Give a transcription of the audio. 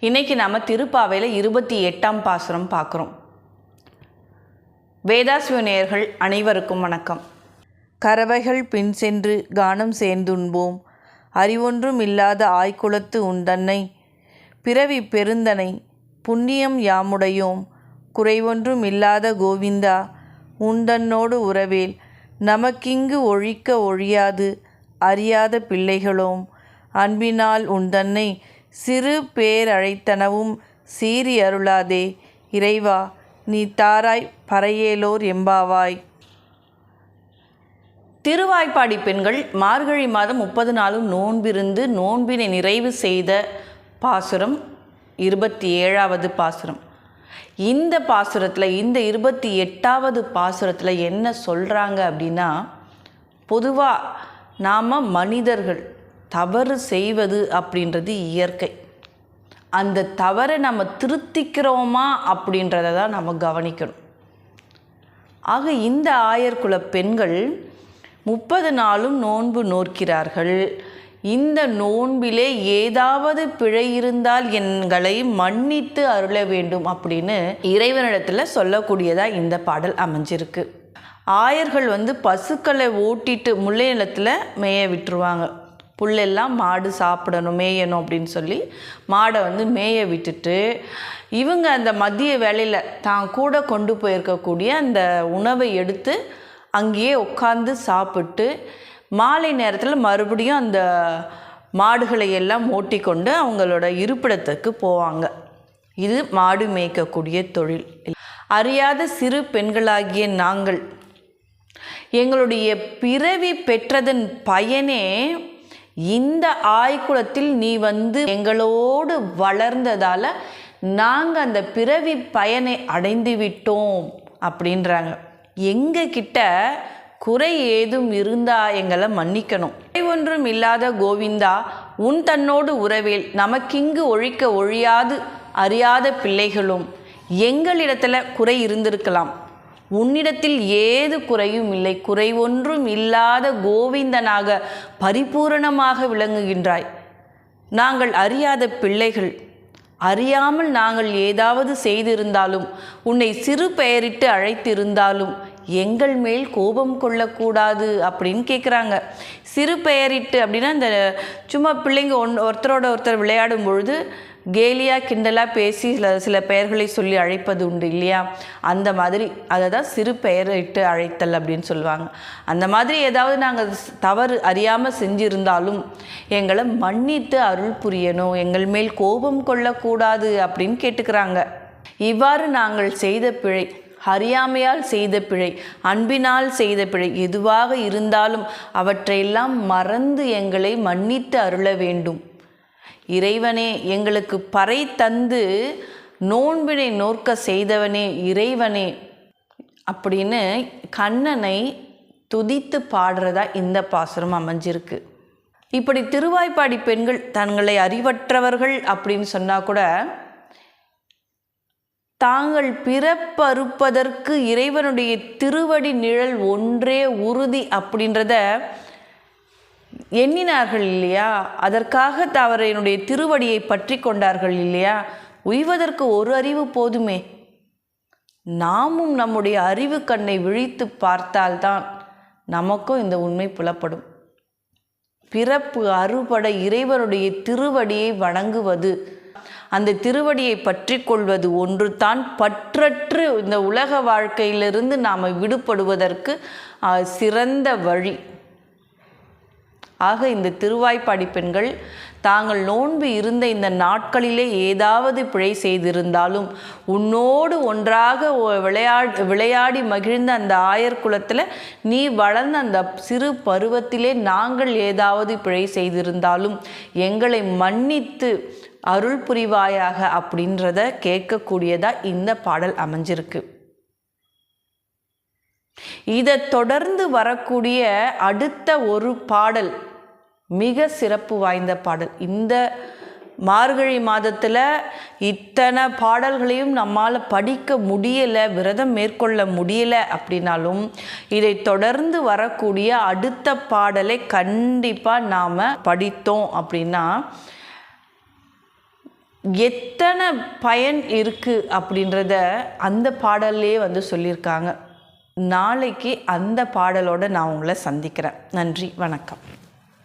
இன்னைக்கு நாம் திருப்பாவையில் இருபத்தி எட்டாம் பாசுரம் பார்க்குறோம். வேதாஸ்வ நேயர்கள் அனைவருக்கும் வணக்கம். கறவைகள் பின் சென்று கானம் சேர்ந்துண்போம். அறிவொன்றும் இல்லாத ஆய்குலத்து உண்டன்னை பிறவி பெருந்தனை புண்ணியம் யாமுடையோம். குறைவொன்றும் இல்லாத கோவிந்தா உண்டன்னோடு உறவேல். நமக்கிங்கு ஒழிக்க ஒழியாது அறியாத பிள்ளைகளோம். அன்பினால் உந்தன்னை சிறு பேரழைத்தனவும் சீறி அருளாதே இறைவா நீ தாராய் பறையேலோர் எம்பாவாய். திருவாய்ப்பாடி பெண்கள் மார்கழி மாதம் முப்பது நாளும் நோன்பிருந்து நோன்பினை நிறைவு செய்த பாசுரம் இருபத்தி ஏழாவது பாசுரம். இந்த பாசுரத்தில் இந்த இருபத்தி எட்டாவது பாசுரத்தில் என்ன சொல்கிறாங்க அப்படின்னா பொதுவாக நாம் மனிதர்கள் தவறு செய்வது அப்படின்றது இயற்கை. அந்த தவறை நம்ம திருத்திக்கிறோமா அப்படின்றத தான் நம்ம கவனிக்கணும். ஆக இந்த ஆயர்குல பெண்கள் முப்பது நாளும் நோன்பு நோக்கிறார்கள் இந்த நோன்பிலே ஏதாவது பிழை இருந்தால் எங்களை மன்னித்து அருள வேண்டும் அப்படின்னு இறைவனிடத்தில் சொல்லக்கூடியதாக இந்த பாடல் அமைஞ்சிருக்கு. ஆயர்கள் வந்து பசுக்களை ஓட்டிட்டு முல்லை நிலத்தில் மேய விட்டுருவாங்க. புல்லெல்லாம் மாடு சாப்பிடணும் மேயணும் அப்படின்னு சொல்லி மாடை வந்து மேய விட்டுட்டு இவங்க அந்த மதிய வேலையில் தான் கூட கொண்டு போயிருக்கக்கூடிய அந்த உணவை எடுத்து அங்கேயே உட்காந்து சாப்பிட்டு மாலை நேரத்தில் மறுபடியும் அந்த மாடுகளை எல்லாம் ஓட்டிக்கொண்டு அவங்களோட இருப்பிடத்துக்கு போவாங்க. இது மாடு மேய்க்கக்கூடிய தொழில். அறியாத சிறு பெண்களாகிய நாங்கள் எங்களுடைய பிறவி பெற்றதன் பயனே இந்த ஆய்குலத்தில் நீ வந்து எங்களோடு வளர்ந்ததால் நாங்கள் அந்த பிறவி பயனை அடைந்து விட்டோம் அப்படின்றாங்க. எங்கள் கிட்ட குறை ஏதும் இருந்தா எங்களை மன்னிக்கணும். குறை ஒன்றும் இல்லாத கோவிந்தா உன் தன்னோடு உறவேல் நமக்கிங்கு ஒழிக்க ஒழியாது அறியாத பிள்ளைகளும் எங்களிடத்தில் குறை இருந்திருக்கலாம். உன்னிடத்தில் ஏது குறையும் இல்லை. குறை ஒன்றும் இல்லாத கோவிந்தனாக பரிபூரணமாக விளங்குகின்றாய். நாங்கள் அறியாத பிள்ளைகள். அறியாமல் நாங்கள் ஏதாவது செய்திருந்தாலும் உன்னை சிறு பெயரிட்டு அழைத்திருந்தாலும் எங்கள் மேல் கோபம் கொள்ளக்கூடாது அப்படின்னு கேட்குறாங்க சிறு பெயரிட்டு அப்படின்னா இந்த சும்மா பிள்ளைங்க ஒன் ஒருத்தரோட ஒருத்தர் விளையாடும் பொழுது கேலியாக கிண்டலாக பேசி சில சில பெயர்களை சொல்லி அழைப்பது உண்டு இல்லையா? அந்த மாதிரி அதை தான் சிறு பெயரிட்டு அழைத்தல் அப்படின்னு சொல்லுவாங்க. அந்த மாதிரி ஏதாவது நாங்கள் தவறு அறியாமல் செஞ்சிருந்தாலும் எங்களை மன்னித்து அருள் புரியணும் எங்கள் மேல் கோபம் கொள்ளக்கூடாது அப்படின்னு கேட்டுக்கிறாங்க. இவ்வாறு நாங்கள் செய்த பிழை அறியாமையால் செய்த பிழை அன்பினால் செய்த பிழை எதுவாக இருந்தாலும் அவற்றையெல்லாம் மறந்து எங்களை மன்னித்து அருள வேண்டும். இறைவனே எங்களுக்கு பறை தந்து நோன்பினை நோக்க செய்தவனே இறைவனே அப்படின்னு கண்ணனை துதித்து பாடுறதா இந்த பாசுரம் அமைஞ்சிருக்கு. இப்படி திருவாய்ப்பாடி பெண்கள் தங்களை அறிவற்றவர்கள் அப்படின்னு சொன்னால் கூட தாங்கள் பிறப்பறுப்பதற்கு இறைவனுடைய திருவடி நிழல் ஒன்றே உறுதி அப்படின்றத எண்ணினார்கள் இல்லையா? அதற்காக அவரையினுடைய திருவடியை பற்றி கொண்டார்கள் இல்லையா? உய்வதற்கு ஒரு அறிவு போதுமே. நாமும் நம்முடைய அறிவு கண்ணை விழித்து பார்த்தால்தான் நமக்கும் இந்த உண்மை புலப்படும். பிறப்பு அறுபட இறைவனுடைய திருவடியை வணங்குவது அந்த திருவடியை பற்றி கொள்வது ஒன்று தான் பற்றற்று இந்த உலக வாழ்க்கையிலிருந்து நாம் விடுபடுவதற்கு சிறந்த வழி. ஆக இந்த திருவாய்ப்பாடி பெண்கள் தாங்கள் நோன்பு இருந்த இந்த நாட்களிலே ஏதாவது பிழை செய்திருந்தாலும் உன்னோடு ஒன்றாக விளையாடி விளையாடி மகிழ்ந்த அந்த ஆயர் குலத்தில் நீ வளர்ந்த அந்த சிறு பருவத்திலே நாங்கள் ஏதாவது பிழை செய்திருந்தாலும் எங்களை மன்னித்து அருள் புரிவாயாக அப்படின்றத கேட்கக்கூடியதா இந்த பாடல் அமைஞ்சிருக்கு. இதை தொடர்ந்து வரக்கூடிய அடுத்த ஒரு பாடல் மிக சிறப்பு வாய்ந்த பாடல். இந்த மார்கழி மாதத்தில் இத்தனை பாடல்களையும் நம்மால் படிக்க முடியலை விரதம் மேற்கொள்ள முடியலை அப்படின்னாலும் இதை தொடர்ந்து வரக்கூடிய அடுத்த பாடலை கண்டிப்பாக நாம் படித்தோம் அப்படின்னா எத்தனை பயன் இருக்குது அப்படின்றத அந்த பாடல்லே வந்து சொல்லியிருக்காங்க. நாளைக்கு அந்த பாடலோடு நான் உங்களை சந்திக்கிறேன். நன்றி வணக்கம்.